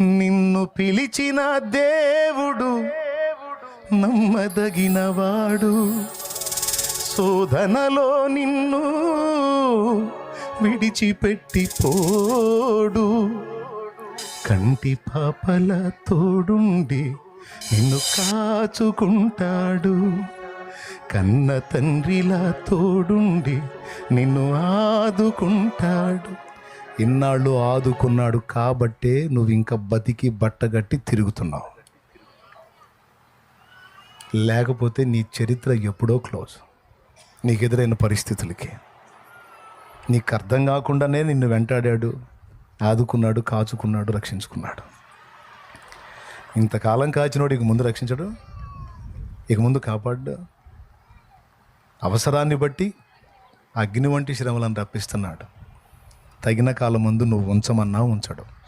నిన్ను పిలిచిన దేవుడు నమ్మదగినవాడు. శోధనలో నిన్ను విడిచిపెట్టి పోడు కంటి పాపల తోడుండి నిన్ను కాచుకుంటాడు. కన్న తండ్రిలా తోడుండి నిన్ను ఆదుకుంటాడు. ఇన్నాళ్ళు ఆదుకున్నాడు కాబట్టే నువ్వు ఇంకా బతికి బట్టగట్టి తిరుగుతున్నావు. లేకపోతే నీ చరిత్ర ఎప్పుడో క్లోజ్. నీకు ఎదురైన పరిస్థితులకి. నీకు అర్థం కాకుండానే నిన్ను వెంటాడాడు ఆదుకున్నాడు కాచుకున్నాడు రక్షించుకున్నాడు. ఇంతకాలం కాచినోడు ఇక ముందు రక్షించడు ఇక ముందు కాపాడు. అవసరాన్ని బట్టి అగ్ని వంటి శ్రమలను రప్పిస్తున్నాడు. తగిన కాలం ముందు నువ్వు ఉంచమన్నా ఉంచడు.